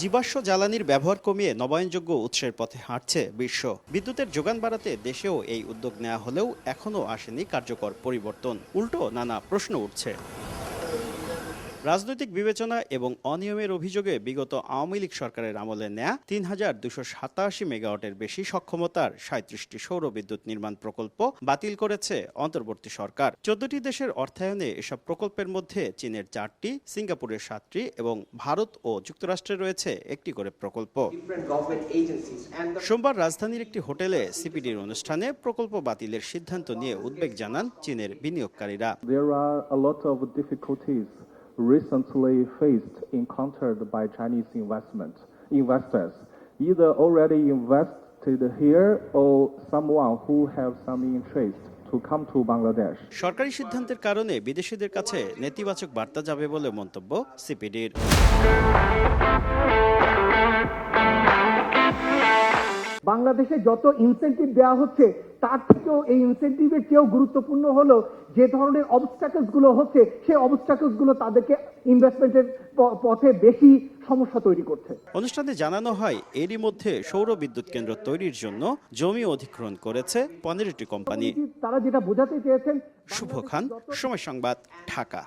জীবাশ্ম জ্বালানির ব্যবহার কমিয়ে নবায়নযোগ্য উৎসের পথে হাঁটছে বিশ্ব। বিদ্যুতের যোগান বাড়াতে দেশেও এই উদ্যোগ নেওয়া হলেও এখনও আসেনি কার্যকর পরিবর্তন। উল্টো নানা প্রশ্ন উঠছে। রাজনৈতিক বিবেচনা এবং অনিয়মের অভিযোগে বিগত আওয়ামী লীগ সরকারের আমলে নেয়া তিন হাজার দুশো সাতাশি মেগাওয়াটের বেশি সক্ষমতার সাঁত্রিশটি সৌর বিদ্যুৎ নির্মাণ প্রকল্প বাতিল করেছে অন্তর্বর্তী সরকার। চোদ্দটি দেশের অর্থায়নে এসব প্রকল্পের মধ্যে চীনের চারটি সিঙ্গাপুরের সাতটি এবং ভারত ও যুক্তরাষ্ট্রে রয়েছে একটি করে প্রকল্প। সোমবার রাজধানীর একটি হোটেলে সিপিডির অনুষ্ঠানে প্রকল্প বাতিলের সিদ্ধান্ত নিয়ে উদ্বেগ জানান চীনের বিনিয়োগকারীরা। There are a lot of difficulties recently faced encountered by Chinese investment investors, either already invested here or someone who have some interest to come to Bangladesh. সরকারি সিদ্ধান্তের কারণে বিদেশিদের কাছে নেতিবাচক বার্তা যাবে বলে মন্তব্য সিপিডির বাংলাদেশে যত ইনসেন্টিভ দেওয়া হচ্ছে তার থেকেও এই ইনসেন্টিভের চেয়েও গুরুত্বপূর্ণ হলো যে ধরনের অবস্টাকলসগুলো হচ্ছে সেই অবস্টাকলসগুলো তাদেরকে ইনভেস্টমেন্টের পথে বেশি সমস্যা তৈরি করছে। অনুষ্ঠানে জানানো হয় এরই মধ্যে সৌর বিদ্যুৎ কেন্দ্র তৈরির জন্য জমি অধিগ্রহণ করেছে পনেরোটি কোম্পানি। তারা যেটা বোঝাতে চেয়েছেন শুভ খান সময় সংবাদ ঢাকা।